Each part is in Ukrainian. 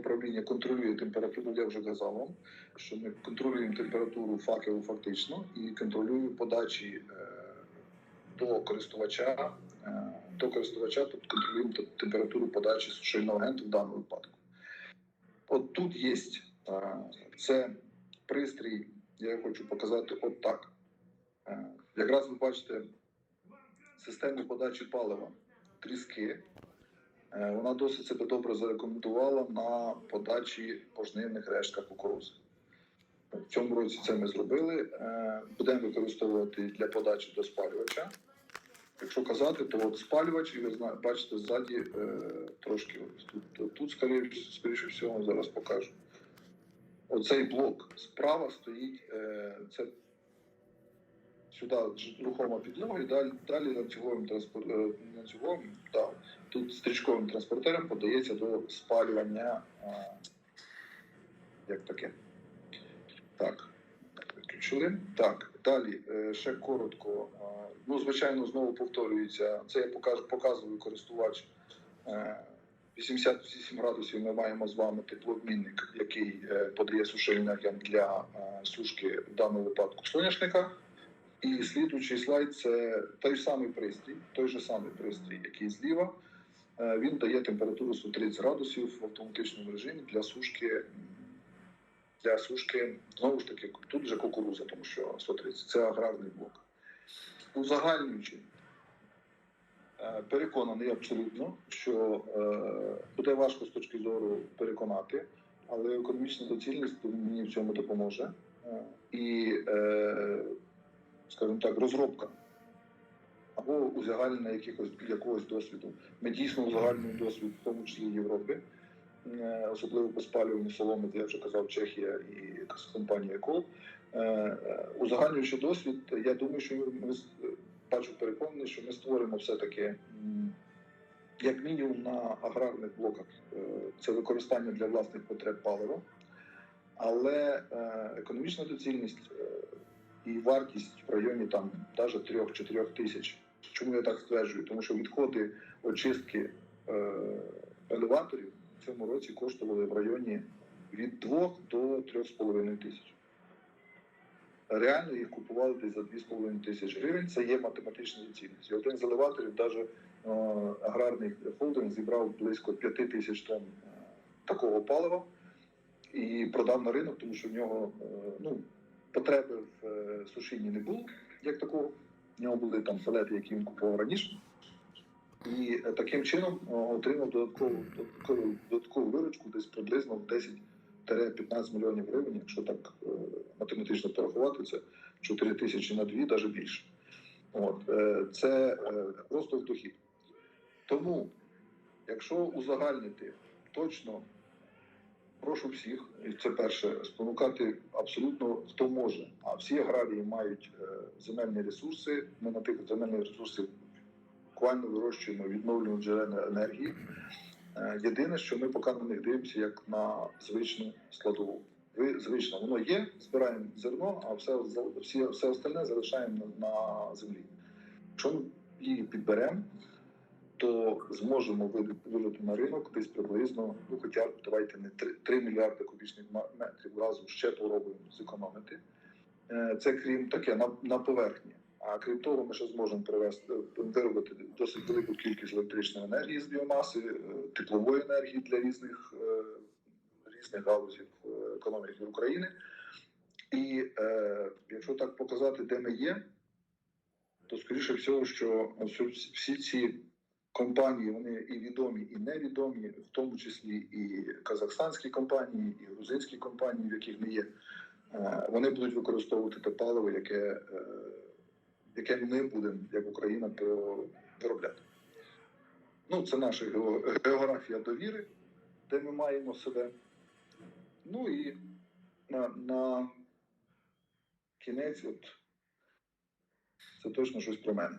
управління контролює температуру. Я вже казав вам, що ми контролюємо температуру факелу фактично і контролюємо подачі е, до користувача. е, До користувача, тобто контролюємо температуру подачі сушильного агенту в даному випадку. От тут є е, це пристрій, я хочу показати от Якраз ви бачите систему подачі палива тріски. Е, Вона досить себе добре зарекомендувала на подачі пожнивних рештках кукурузи. В цьому році це ми зробили. Е, Будемо використовувати для подачі до спалювача. Якщо казати, то от спалювач, і ви бачите ззаді е, трошки тут, тут, скоріше, скоріше всього, зараз покажу. Оцей блок справа стоїть, це сюди рухома підлога, і далі, далі ланцюговим транспор... е, ланцюговим, да, тут стрічковим транспортером подається до спалювання. е, як таке? Так, виключили. Так, далі е, ще коротко. Е, Ну, звичайно, знову повторюється. Це я покажу, показую користувач. Е, 88 градусів ми маємо з вами теплообмінник, який е, подає сушильний агент для е, сушки в даному випадку соняшника. І слідуючий слайд це той самий пристрій, той же самий пристрій, який зліва. Е, Він дає температуру 130 градусів в автоматичному режимі для сушки. Для сушки, знову ж таки, тут вже кукуруза, тому що 130 це аграрний блок. Узагальнюючи, е, переконаний абсолютно, що е, буде важко з точки зору переконати, але економічна доцільність мені в цьому допоможе. І, скажімо так, розробка або узагальнення якихось якогось досвіду. Ми дійсно узагальнюємо досвід, в тому числі Європи, е, особливо по спалюванню соломи, я вже казав, Чехія і компанія Екол. Е, е, Узагальнюючи досвід, я думаю, що ми бачу переконаний, що ми створимо все-таки як мінімум на аграрних блоках це використання для власних потреб палива, але економічна доцільність і вартість в районі там навіть 3-4 тисяч. Чому я так стверджую? Тому що відходи очистки е, елеваторів в цьому році коштували в районі від 2 до 3,5 тисяч. Реально їх купували десь за 2,5 тисячі гривень. Це є математична доцільність. І один з елеваторів, навіть е, аграрний холдинг, зібрав близько 5 тисяч тонн е, такого палива і продав на ринок, тому що в нього е, ну, потреби в е, сушінні не було як такого. В нього були там палети, які він купував раніше. І е, таким чином е, отримав додаткову, додаткову, додаткову виручку десь приблизно в 10-15 мільйонів гривень, якщо так математично порахувати, це 4 тисячі на 2, навіть більше. От, це просто в дохід. Тому, якщо узагальнити точно, прошу всіх, і це перше, спонукати абсолютно хто може. А всі аграрії мають е, земельні ресурси. Ми на тих земельних ресурсах буквально вирощуємо відновлювані джерела енергії. Е, Єдине, що ми поки на них дивимося як на звичну складову. Ви звично, воно є, збираємо зерно, а все, всі, все остальне залишаємо на землі. Якщо ми її підберемо, то зможемо вилити на ринок десь приблизно, ну хоча б давайте не 3, 3 мільярди кубічних метрів газу ще поробимо зекономити. Е, Це крім таке на, на поверхні. А крім того, ми ще зможемо привести виробити досить велику кількість електричної енергії з біомаси, е, теплової енергії для різних, е, різних галузів економіки України. І е, якщо так показати, де ми є, то скоріше всього, що всі ці компанії вони і відомі, і невідомі, в тому числі і казахстанські компанії, і грузинські компанії, в яких ми є, е, вони будуть використовувати те паливо, яке, е, яке ми будемо, як Україна, виробляти. Ну, це наша географія довіри, де ми маємо себе. Ну і на, на кінець, от це точно щось про мене.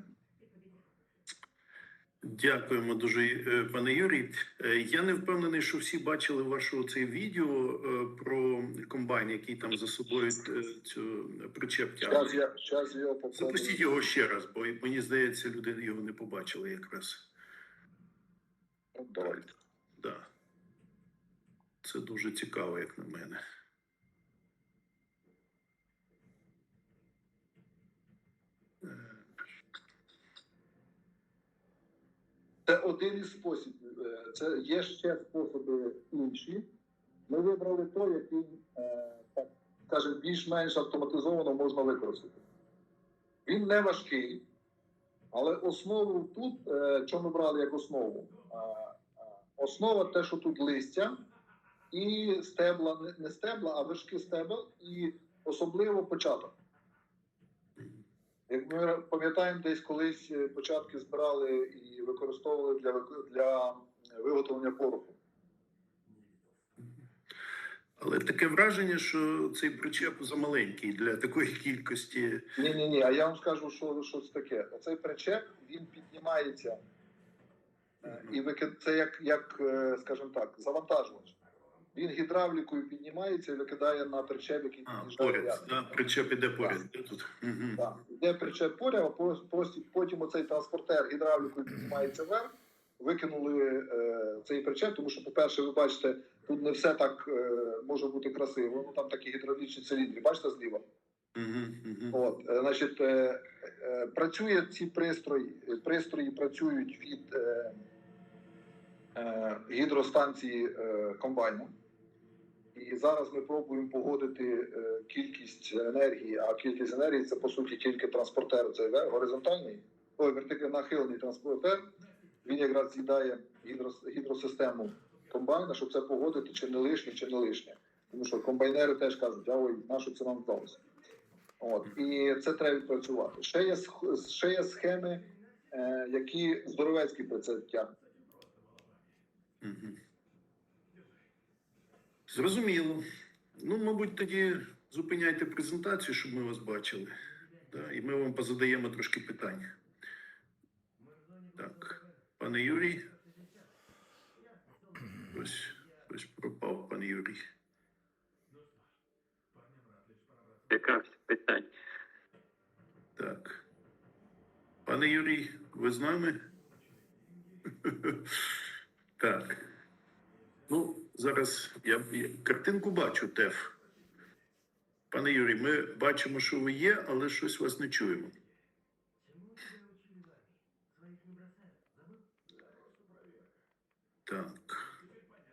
Дякуємо дуже, е, пане Юрій. Е, Я не впевнений, що всі бачили ваше це відео е, про комбайн, який там за собою цю причеп тягне. Запустіть його ще раз, бо мені здається, люди його не побачили якраз. От давайте. Да. це дуже цікаво, як на мене. Це один із способів. Е, Це є ще способи інші. Ми вибрали той, який, е, так більш-менш автоматизовано можна використати. Він не важкий, але основу тут, е, що ми брали як основу? Основа те, що тут листя і стебла, не- стебла, а вершки стебел, і особливо початок. Як ми пам'ятаємо, десь колись е, початки збирали і використовували для, для виготовлення пороху. Але таке враження, що цей причеп замаленький для такої кількості. Ні, ні, ні. А я вам скажу, що, що це таке. Оцей причеп він піднімається е, і викид... це як, як, е, скажімо так, завантажувач. Він гідравлікою піднімається і викидає на причеп, який А, поряд. Да, причеп іде поряд. Тут? Угу. Так, Йде причеп поряд, а потім оцей транспортер гідравлікою піднімається вверх. Викинули е, цей причеп, тому що, по-перше, ви бачите, тут не все так е, може бути красиво. Ну там такі гідравлічні циліндри, бачите зліва? Угу, угу. От, е, значить, е, е, працює ці пристрої, пристрої працюють від е, е, гідростанції е, комбайну. І зараз ми пробуємо погодити е, кількість енергії, а кількість енергії це по суті тільки транспортер, це горизонтальний, ой, вертикально нахилений транспортер. Він якраз з'їдає гідросистему комбайна, щоб це погодити, чи не лишнє, чи не лишнє. Тому що комбайнери теж кажуть, а ой, на що це нам здалося. От і це треба відпрацювати. Ще є ще є схеми, е, які здоровецькі про це тягнуть. Зрозуміло. Ну, мабуть, тоді зупиняйте презентацію, щоб ми вас бачили. Да, і ми вам позадаємо трошки питань. Так, пане Юрій. Ось, ось пропав пан Юрій. Яка питань? Так. Пане Юрій, ви з нами? Так. Ну, зараз я, картинку бачу, Теф. Пане Юрій, ми бачимо, що ви є, але щось вас не чуємо. Так.